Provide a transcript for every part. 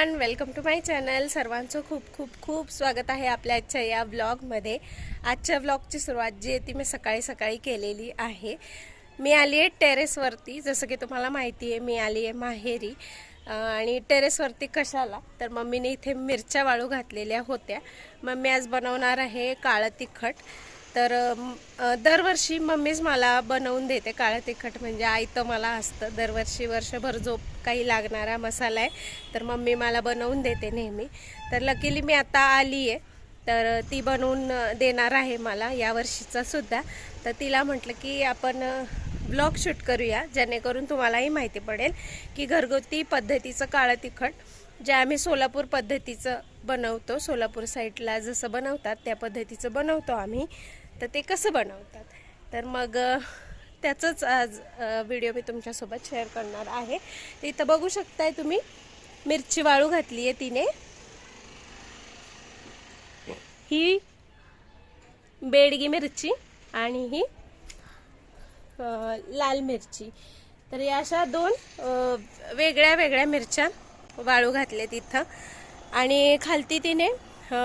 Everyone welcome to my channel सर्वांचं खूप खूप खूप स्वागत आहे आपल्या आजच्या या ब्लॉगमध्ये आजच्या ब्लॉगची सुरुवात जी आहे ती मी सकाळी सकाळी केलेली आहे. मी आली आहे टेरेसवरती जसं की तुम्हाला माहिती आहे मी आली आहे माहेरी. आणि टेरेसवरती कशाला? तर मम्मीने इथे मिरच्या वाळू घातलेल्या होत्या. मम्मी आज बनवणार आहे काळं तिखट. तर दरवर्षी मम्मीच मला बनवून देते काळं तिखट. म्हणजे आयतं मला असतं. दरवर्षी वर्षभर जो काही लागणारा मसाला आहे. तर मम्मी मला बनवून देते नेहमी. तर लकीली मी आता आली आहे. तर ती बनवून देणार आहे मला यावर्षीचा सुद्धा. तर तिला म्हटलं की आपण ब्लॉग शूट करूया. जेणेकरून तुम्हालाही माहिती पडेल की घरगुती पद्धतीचं काळं तिखट जे आम्ही सोलापूर पद्धतीचं बनवतो. सोलापूर साईडला जसं बनवतात त्या पद्धतीचं बनवतो आम्ही. तर ते कसं बनवतात? तर मग त्याचंच आज व्हिडिओ मी तुमच्यासोबत शेअर करणार आहे. तर इथं बघू शकताय तुम्ही मिरची वाळू घातली आहे तिने. ही बेडगी मिरची आणि ही लाल मिरची. तर या अशा दोन वेगळ्या वेगळ्या मिरच्या वाळू घातल्या तिथं आणि खालती तिने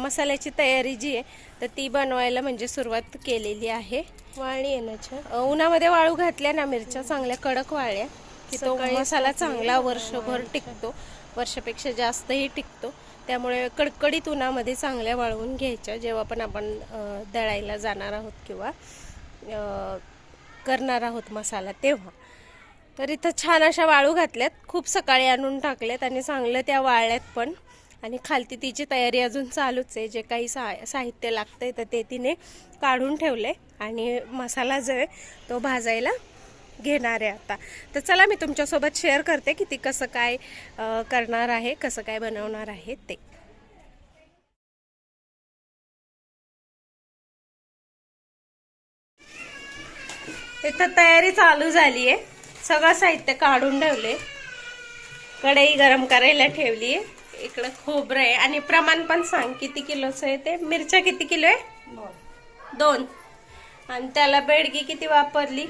मसाल्याची तयारी जी आहे तर ती बनवायला म्हणजे सुरुवात केलेली आहे. वाळणी येण्याच्या उन्हामध्ये वाळू घातल्या ना मिरच्या चांगल्या कडक वाळल्या की तो मसाला चांगला वर्षभर टिकतो. वर्षापेक्षा जास्तही टिकतो. त्यामुळे कडकडीत उन्हामध्ये चांगल्या वाळवून घ्यायच्या जेव्हा पण आपण दळायला जाणार आहोत किंवा करणार आहोत मसाला तेव्हा. तर इथं छान अशा वाळू घातल्यात. खूप सकाळी आणून टाकल्यात आणि चांगलं त्या वाळल्यात पण आणि खालती तिची तयारी अजून चालूच आहे. जे काही सा साहित्य लागतं आहे तर ते तिने काढून ठेवले आणि मसाला जो आहे तो भाजायला घेणार आहे आता. तर चला मी तुमच्यासोबत शेअर करते की ती कसं काय करणार आहे कसं काय बनवणार आहे ते. इथं तयारी चालू झाली आहे. सगळं साहित्य काढून ठेवले कढई गरम करायला ठेवली आहे. इकडं खोबरं आहे. आणि प्रमाण पण सांग किती किलोचं आहे ते? मिरच्या किती किलो आहे? दोन. आणि त्याला बेडगी किती वापरली?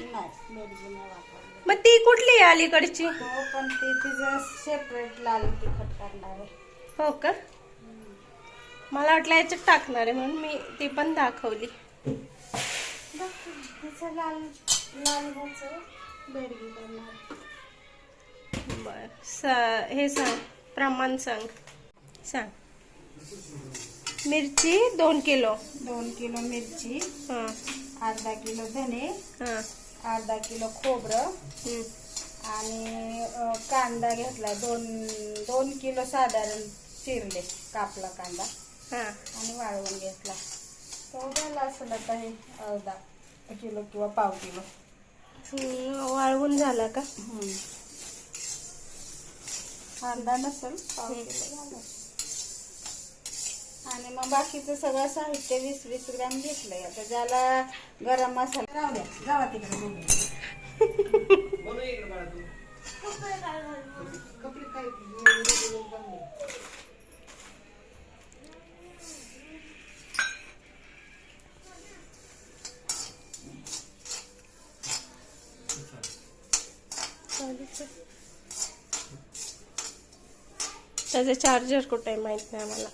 मग ती कुठली आहे अलीकडची? हो पण ते तिचं सेपरेट लाल तिखट करणार आहे. हो का? मला वाटलं याच्यात टाकणार आहे म्हणून मी ती पण दाखवली. तिचं लाल लाल ह्याचं बेडगी करणार बर स- हे सांग. प्रमाण सांग. सांग. मिरची दोन किलो. दोन किलो मिरची हां. अर्धा किलो धने हां. अर्धा किलो खोबरं. आणि कांदा घेतला दोन दोन किलो साधारण चिरले कापला कांदा. हां. आणि वाळवून घेतला. तो झाला असेल आता हे अर्धा किलो किंवा पाव किलो. वाळवून झाला का? अर्धा नसेल पाव किलो झालं. आणि मग बाकीचं सगळं साहित्य वीस वीस ग्रॅम घेतलंय. आता ज्याला गरम मसाला राहू द्या जावा तिकडे त्याचे चार्जर कुठे माहीत नाही मला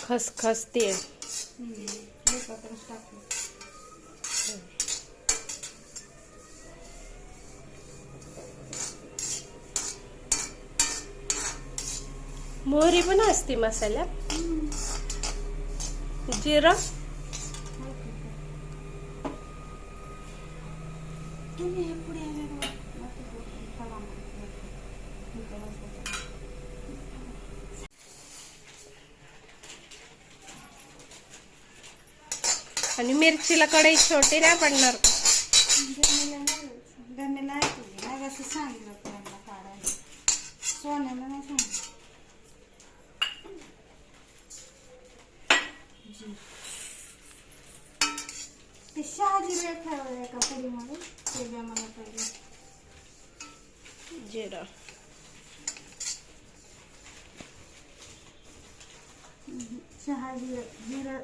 खसखस तेल हम्म. एकत्रच टाकलं मोहरी पण असते मसाल्यात? जिरं तुम्ही हे पुढे आले बघा. नको बोलू. चला मग. इथं बसा. आणि मिरचीला कढई छोटी नाही पडणार का? गमेला नाही गमेला आहे तुझी नाही असं सांगितलं त्यांना काढायला. सोन्याला नाही सांगितलं. जी. ते शहाजी वेळ ठेवलं एका पुडीमध्ये ते द्या मला पहिले. जिरं. शहाजी जिरं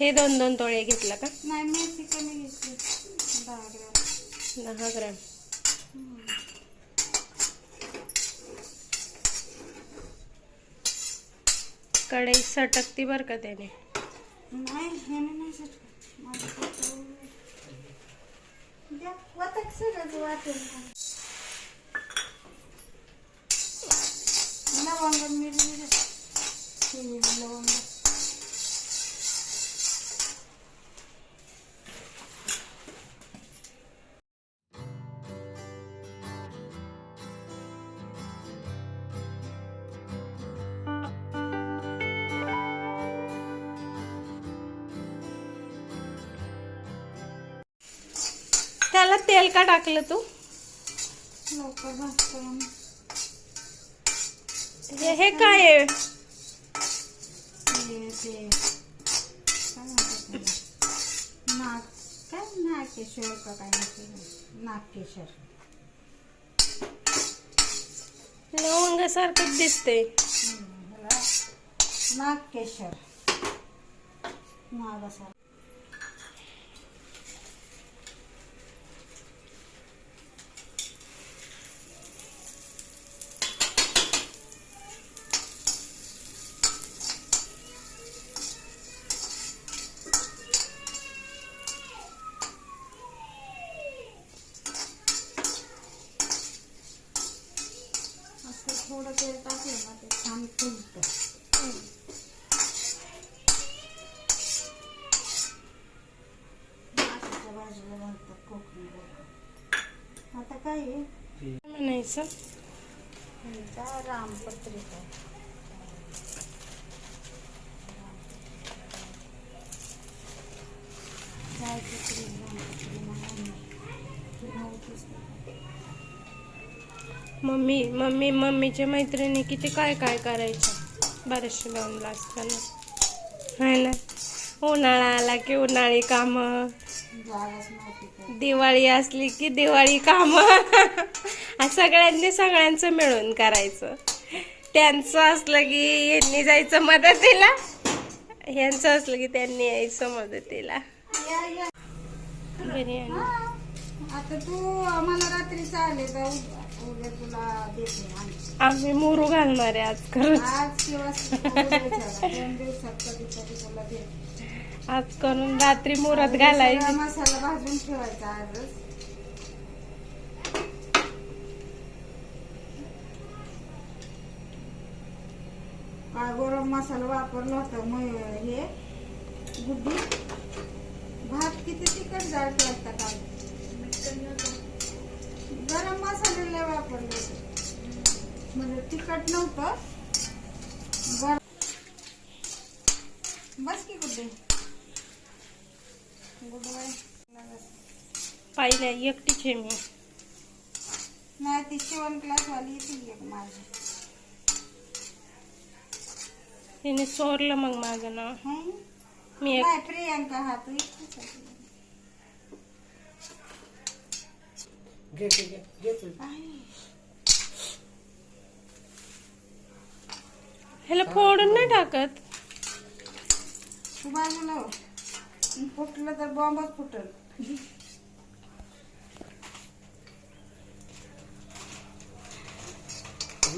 हे दोन दोन तोळे घेतलं का? नाही मेथी कमी घेतली. दहा ग्रॅम. दहा ग्रॅम. कढई सटकती बरं का त्याने? नाही हे नाही सटकत. सगळंच वाटेल लवंग मिरची. लवंग. तेल का टाकलं तू? हे हे काय आहे? काय म्हणतात त्याला? नाग काय नागेश्वर का काय म्हणते नागेश्वर लवंगासारखंच दिसते. ह्याला नागकेशर नागासार असं थोडं तेल टाकलं ना ते छान फुलतं माशाच्या भाजीला घालतात कोकणी लोक आता काय आहे म्हणायचं ह्यांचा रामपत्रिका. मम्मी मम्मी मम्मीच्या मैत्रिणी किती काय काय करायच्या? बरेचशे लावून असताना. आहे ना. उन्हाळा आला की उन्हाळी कामं. दिवाळी असली की दिवाळी कामं. सगळ्यांनी सगळ्यांचं मिळून करायचं. त्यांचं असलं की यांनी जायचं मदतीला. ह्यांचं असलं की त्यांनी यायचं मदतीला. आता तू मला रात्री चालेल तुला आम्ही. मोरू घालणार आहे आज करून. आज किंवा करून रात्री मुरत घालायची. मसाला भाजून ठेवायचा आजच. काय गरम मसाला वापरला होता मग हे गुड्डी. भात किती तिखट जाळ केलता काल? गरम मसाले लय वापरले होते. म्हणजे तिखट नव्हतं. गर बस की गुड्डी. पाहिलं एकटीच आहे मी. नाही ती शिवण क्लास वाली ती एक माझी. तिने चोरलं मग माझं नाव हं? मी एक नाही प्रियांका हा तू इतकीच आहे. घे घे घे घे तू. ह्याला फोडून नाही टाकत तू बाजूला हो. फुटलं तर बॉम्बच फुटल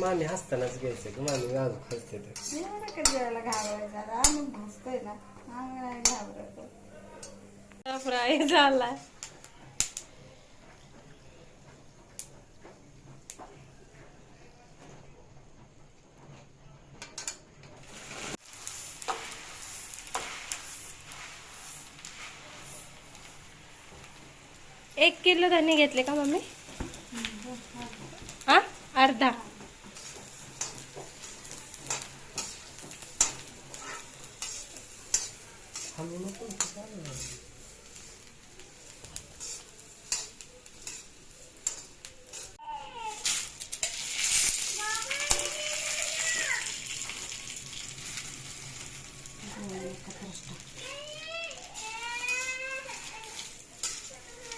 मामी हसतानाच घ्यायचं की मामी गाजू हसते तर. घाबरायचं आता ना नाही घाबरतो फ्राय झाला एक किलो धान्य घेतले का मम्मी? हा? अर्धा आम्ही नको ते चालेल.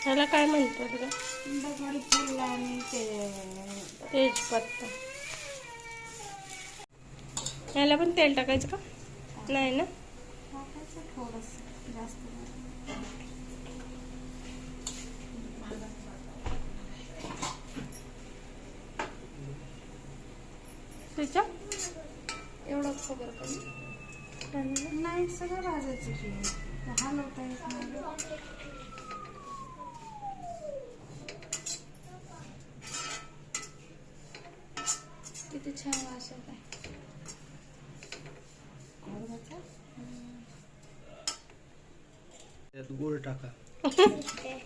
ह्याला काय म्हणतात ग दगडी फुल आणि ते तेजपत्ता. ह्याला पण तेल टाकायचं का? नाही ना? तुझ्या एवढं खबर कमी नाही सगळं भाजायचं की. हलवता येत नाही किती छान वास येत आहे त्यात गुळ टाका.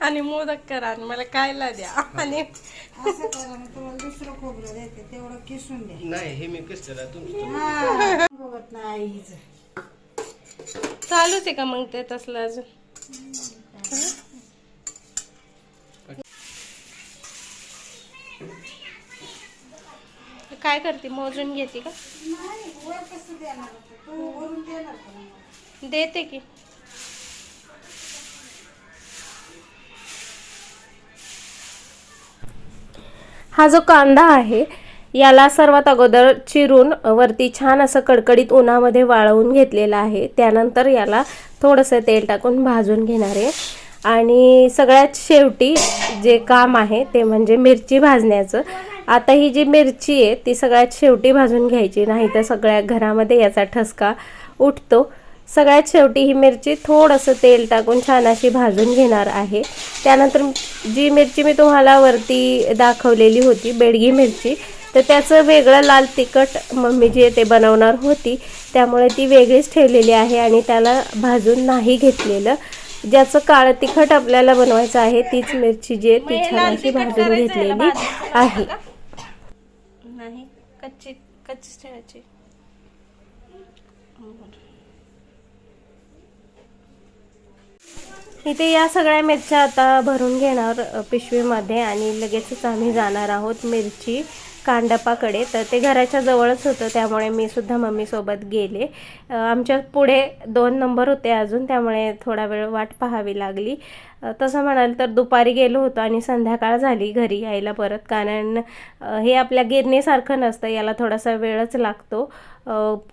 आणि मोदक करा आणि मला खायला द्या. आणि असं करा मी तुम्हाला दुसरं खोबरं देते तेवढं किसून द्या. नाही हे मी कसं तुमचं बघत नाही आईचं. चालूच आहे का मग ते तसलं अजून? काय करते? मोजून घेते का? नाही वर कसं देणार होतं? तू वरून देणार का मला? देते की. हा जो कांदा आहे याला सर्वात अगोदर चिरून वरती छान असं कडकडीत उन्हामध्ये वाळवून घेतलेलं आहे. त्यानंतर याला थोडंसं तेल टाकून भाजून घेणार आहे. आणि सगळ्यात शेवटी जे काम आहे ते म्हणजे मिरची भाजण्याचं. आता ही जी मिरची आहे ती सगळ्यात शेवटी भाजून घ्यायची नाही तर सगळ्या घरामध्ये याचा ठसका उठतो. सगळ्यात शेवटी ही मिरची थोडंसं तेल टाकून छान अशी भाजून घेणार आहे. त्यानंतर जी मिरची मी तुम्हाला वरती दाखवलेली होती बेडगी मिरची तर त्याचं वेगळं लाल तिखट मम्मी जी ते बनवणार होती. त्यामुळे ती वेगळीच ठेवलेली आहे आणि त्याला भाजून नाही घेतलेलं. ज्याचं काळं तिखट आपल्याला बनवायचं आहे तीच मिरची जी आहे ती छान अशी भाजून घेतलेली आहे. नाही कच्ची कच्चीच ठेवायची. इथे या सगळ्या मिरच्या आता भरून घेणार पिशवीमध्ये आणि लगेचच आम्ही जाणार आहोत मिरची कांडपाकडे. तर ते घराच्या जवळच होतं त्यामुळे मी सुद्धा मम्मीसोबत गेले. आमच्या पुढे दोन नंबर होते अजून त्यामुळे थोडा वेळ वाट पाहावी लागली. तसं म्हणाल तर दुपारी गेलो होतो आणि संध्याकाळ झाली घरी यायला परत कारण हे आपल्या गिरणीसारखं नसतं याला थोडासा वेळच लागतो.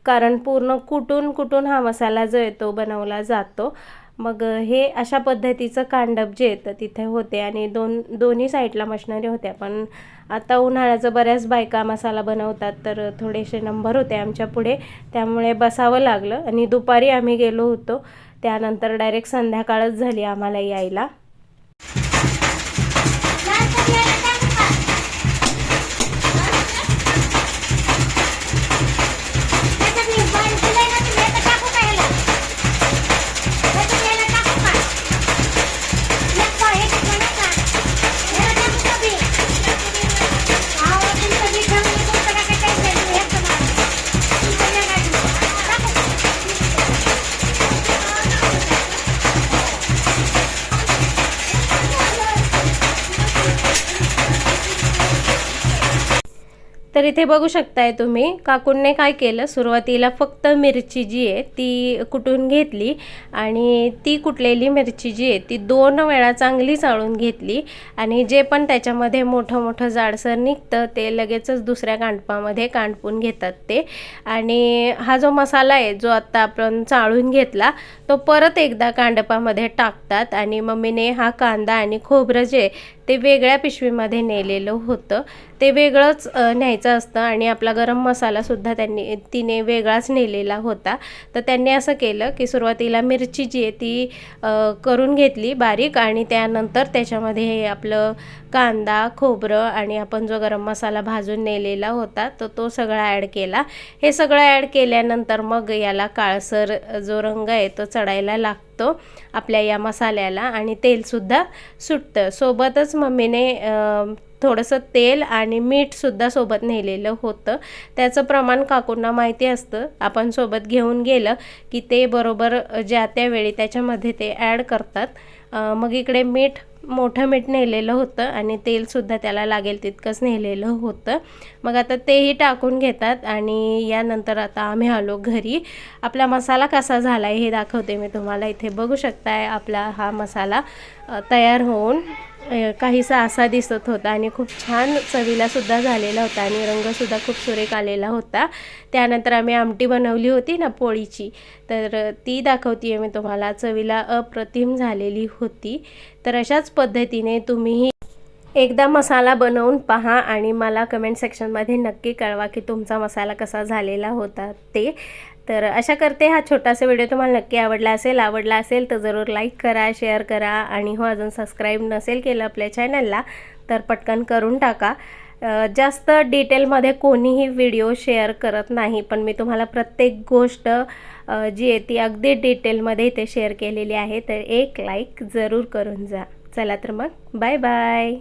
कारण पूर्ण कुटून कुटून हा मसाला जो येतो बनवला जातो. मग हे अशा पद्धतीचं कांडप जे येतं तिथे होते आणि दोन दोन्ही साईडला मशनरी होत्या. पण आता उन्हाळ्याचं बऱ्याच बायका मसाला बनवतात तर थोडेसे नंबर होते आमच्या पुढे. त्यामुळे बसावं लागलं आणि दुपारी आम्ही गेलो होतो. त्यानंतर डायरेक्ट संध्याकाळच झाली आम्हाला यायला. इथे बघू शकताय तुम्ही काकूंनी काय केलं सुरुवातीला फक्त मिरची जी आहे ती कुटून घेतली आणि ती कुटलेली मिरची जी आहे ती दोन वेळा चांगली चाळून घेतली आणि जे पण त्याच्यामध्ये मोठं मोठं जाडसर निघतं ते लगेचच दुसऱ्या कांडपामध्ये कांडपून घेतात ते. आणि हा जो मसाला आहे जो आत्ता आपण चाळून घेतला तो परत एकदा कांडपामध्ये टाकतात आणि मम्मीने हा कांदा आणि खोबरं जे आहे ते वेगळ्या पिशवीमध्ये नेलेलं होतं. ते वेगळंच न्यायचं असतं आणि आपला गरम मसालासुद्धा त्यांनी तिने वेगळाच नेलेला होता. तर त्यांनी असं केलं की सुरुवातीला मिरची जी आहे ती करून घेतली बारीक आणि त्यानंतर त्याच्यामध्ये हे आपलं कांदा खोबरं आणि आपण जो गरम मसाला भाजून नेलेला होता तर तो सगळा ॲड केला. हे सगळं ॲड केल्यानंतर मग याला काळसर जो रंग आहे तो चढायला लागतो आपल्या या मसाल्याला आणि तेलसुद्धा सुटतं. सोबतच मम्मीने थोडंसं तेल आणि मीठसुद्धा सोबत नेलेलं होतं. त्याचं प्रमाण काकूंना माहिती असतं. आपण सोबत घेऊन गेलं की ते बरोबर ज्या त्यावेळी त्याच्यामध्ये ते ॲड करतात. मग इकडे मीठ मोठं मीठ नेलेलं होतं आणि तेलसुद्धा त्याला लागेल तितकंच नेलेलं होतं. मग आता तेही टाकून घेतात आणि यानंतर आता आम्ही आलो घरी. आपला मसाला कसा झाला आहे हे दाखवते मी तुम्हाला. इथे बघू शकताय आपला हा मसाला तयार होऊन काहीसा असा दिसत होता आणि खूप छान चवीला सुद्धा झालेला होता आणि रंगसुद्धा खूप सुरेख आलेला होता. त्यानंतर आम्ही आमटी बनवली होती ना पोळीची तर ती दाखवते आहे मी तुम्हाला. चवीला अप्रतिम झालेली होती. तर अशाच पद्धतीने तुम्हीही एकदा मसाला बनवून पहा आणि मला कमेंट सेक्शनमध्ये नक्की कळवा की तुमचा मसाला कसा झालेला होता ते. तर अशा करते हा छोटासा व्हिडिओ तुम्हाला नक्की आवडला असेल. आवडला असेल तर जरूर लाईक करा शेअर करा आणि हो अजून सबस्क्राईब नसेल केलं आपल्या चॅनलला तर पटकन करून टाका. जास्त डिटेलमध्ये कोणीही व्हिडिओ शेअर करत नाही पण मी तुम्हाला प्रत्येक गोष्ट जी आहे ती अगदी डिटेलमध्ये इथे शेअर केलेली आहे. तर एक लाईक जरूर करून जा. चला तर मग बाय बाय